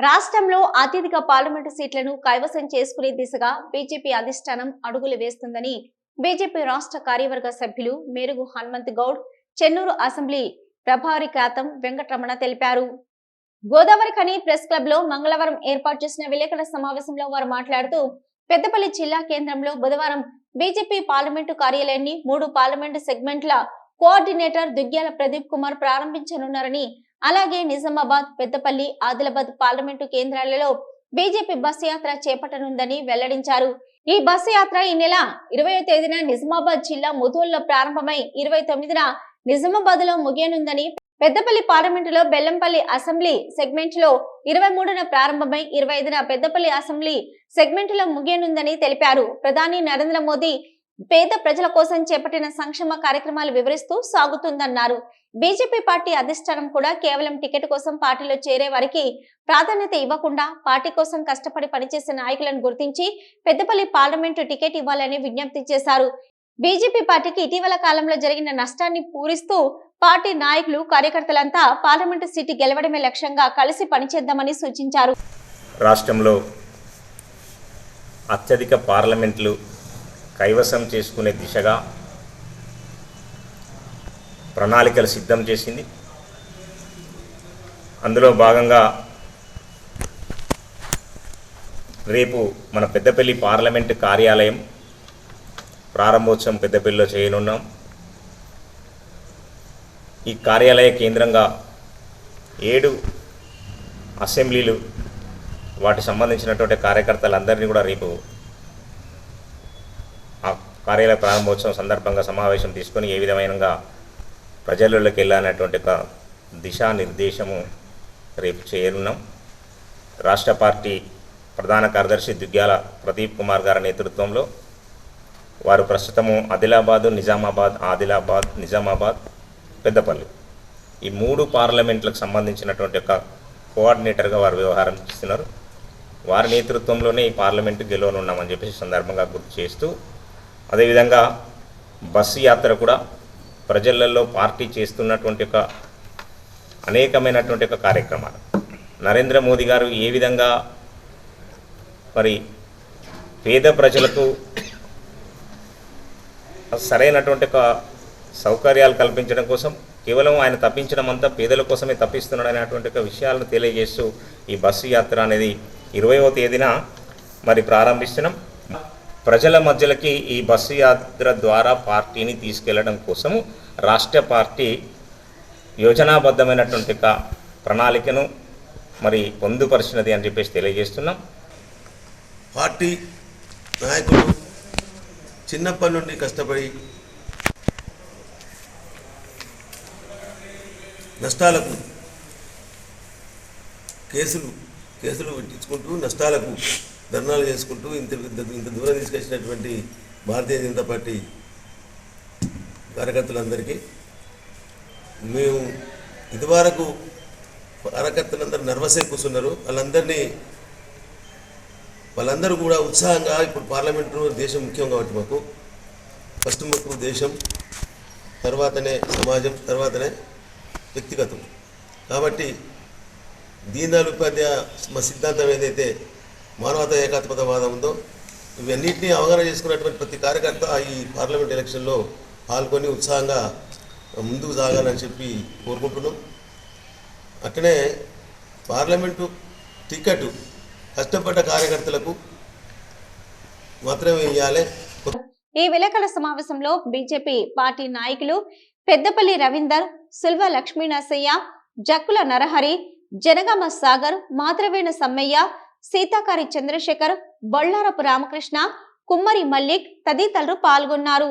రాష్ట్రంలో అత్యధిక పార్లమెంటు సీట్లను కైవసం చేసుకునే దిశగా బీజేపీ అధిష్టానం అడుగులు వేస్తుందని బీజేపీ రాష్ట్ర కార్యవర్గ సభ్యులు మేరుగు హనుమంత్ గౌడ్ చెన్నూరు అసెంబ్లీ ప్రభారి ఖ్యాతం వెంకటరమణ తెలిపారు. గోదావరి ఖని ప్రెస్ క్లబ్లో మంగళవారం ఏర్పాటు చేసిన విలేకరుల సమావేశంలో వారు మాట్లాడుతూ పెద్దపల్లి జిల్లా కేంద్రంలో బుధవారం బీజేపీ పార్లమెంటు కార్యాలయాన్ని మూడు పార్లమెంటు సెగ్మెంట్ల కోఆర్డినేటర్ దుగ్గ్యాల ప్రదీప్ కుమార్ ప్రారంభించనున్నారని అలాగే నిజామాబాద్ పెద్దపల్లి ఆదిలాబాద్ పార్లమెంటు కేంద్రాలలో బీజేపీ బస్సు యాత్ర చేపట్టనుందని వెల్లడించారు. ఈ బస్సు యాత్ర ఈ నెల ఇరవై తేదీన నిజామాబాద్ జిల్లా ముధోల్లో ప్రారంభమై ఇరవై తొమ్మిదిన నిజామాబాద్లో ముగియనుందని పెద్దపల్లి పార్లమెంటులో బెల్లంపల్లి అసెంబ్లీ సెగ్మెంట్లో ఇరవై మూడున ప్రారంభమై ఇరవై ఐదున పెద్దపల్లి అసెంబ్లీ సెగ్మెంట్లో ముగియనుందని తెలిపారు. ప్రధాని నరేంద్ర మోదీ పేద ప్రజల కోసం చేపట్టిన సంక్షేమ కార్యక్రమాలు వివరిస్తూ సాగుతుందన్నారు. బీజేపీ పార్టీ అధిష్టానం కూడా కేవలం టికెట్ కోసం పార్టీలో చేరే వారికి ప్రాధాన్యత ఇవ్వకుండా పార్టీ కోసం కష్టపడి పనిచేసే నాయకులను గుర్తించి పెద్దపల్లి పార్లమెంటు టికెట్ ఇవ్వాలని విజ్ఞప్తి చేశారు. బీజేపీ పార్టీకి ఇటీవల కాలంలో జరిగిన నష్టాన్ని పూరిస్తూ పార్టీ నాయకులు కార్యకర్తలంతా పార్లమెంటు సీటు గెలవడమే లక్ష్యంగా కలిసి పనిచేద్దామని సూచించారు. రాష్ట్రంలో అత్యధిక పార్లమెంట్లు కైవసం చేసుకునే దిశగా ప్రణాళికలు సిద్ధం చేసింది. అందులో భాగంగా రేపు మన పెద్దపల్లి పార్లమెంటు కార్యాలయం ప్రారంభోత్సవం పెద్దపల్లిలో చేయనున్నాం. ఈ కార్యాలయ కేంద్రంగా ఏడు అసెంబ్లీలు వాటి సంబంధించినటువంటి కార్యకర్తలందరినీ కూడా రేపు కార్యాలయ ప్రారంభోత్సవం సందర్భంగా సమావేశం తీసుకొని ఏ విధమైనగా ప్రజలలోకి వెళ్ళాలనేటువంటి ఒక దిశానిర్దేశము రేపు చేయనున్నాం. రాష్ట్ర పార్టీ ప్రధాన కార్యదర్శి దుగ్గ్యాల ప్రదీప్ కుమార్ గారి నేతృత్వంలో వారు ప్రస్తుతము ఆదిలాబాదు నిజామాబాద్ ఆదిలాబాద్ నిజామాబాద్ పెద్దపల్లి ఈ మూడు పార్లమెంట్లకు సంబంధించినటువంటి ఒక కోఆర్డినేటర్గా వారు వ్యవహారం చేస్తున్నారు. వారి నేతృత్వంలోనే ఈ పార్లమెంటు గెలవనున్నామని చెప్పేసి సందర్భంగా గుర్తు చేస్తూ అదేవిధంగా బస్సు యాత్ర కూడా ప్రజలలో పార్టీ చేస్తున్నటువంటి ఒక అనేకమైనటువంటి ఒక కార్యక్రమాలు. నరేంద్ర మోదీ గారు ఏ విధంగా మరి పేద ప్రజలకు సరైనటువంటి ఒక సౌకర్యాలు కల్పించడం కోసం కేవలం ఆయన తప్పించడం అంతా పేదల కోసమే తప్పిస్తున్నాడు అనేటువంటి ఒక విషయాలను తెలియజేస్తూ ఈ బస్సు యాత్ర అనేది ఇరవయవ తేదీన మరి ప్రారంభిస్తున్నాం. ప్రజల మధ్యలోకి ఈ బస్సు యాత్ర ద్వారా పార్టీని తీసుకెళ్ళడం కోసము రాష్ట్ర పార్టీ యోజనాబద్ధమైనటువంటి ప్రణాళికను మరి పొందుపరిచినది అని చెప్పేసి తెలియజేస్తున్నాం. పార్టీ నాయకులు చిన్నప్పటి నుండి కష్టపడి నష్టాలకు కేసులు కేసులు పెట్టించుకుంటూ నష్టాలకు ధర్నాలు చేసుకుంటూ ఇంత ఇంత దూరం తీసుకొచ్చినటువంటి భారతీయ జనతా పార్టీ కార్యకర్తలందరికీ మేము ఇదివరకు కార్యకర్తలందరూ నర్వసే కూర్చున్నారు. వాళ్ళందరినీ వాళ్ళందరూ కూడా ఉత్సాహంగా ఇప్పుడు పార్లమెంటు దేశం ముఖ్యం కాబట్టి మాకు. ఫస్ట్ మాకు దేశం తర్వాతనే సమాజం తర్వాతనే వ్యక్తిగతం. కాబట్టి దీనదయాళ్ ఉపాధ్యాయ మా సిద్ధాంతం ఏదైతే మానవత ఏకాత్మతవాదం ఉందో ఇవన్నింటినీ అవగాహన చేసుకున్నటువంటి ప్రతి కార్యకర్త ఈ పార్లమెంట్ ఎలక్షన్లో పాల్గొని ఉత్సాహంగా ముందుకు సాగాలని చెప్పి కోరుకుంటున్నాం. అట్లనే పార్లమెంటు టికెట్ కష్టపడ్డ కార్యకర్తలకు మాత్రమే ఇవ్వాలి ఈ విలేకరుల సమావేశంలో బీజేపీ పార్టీ నాయకులు పెద్దపల్లి రవీందర్ సిల్వ లక్ష్మీ నరసయ్య జక్కుల నరహరి జనగామ సాగర్ మాత్రవేణ సమ్మయ్య సీతాకారి చంద్రశేఖర్ బొల్లారపు రామకృష్ణ కుమ్మరి మల్లిక్ తదితరులు పాల్గొన్నారు.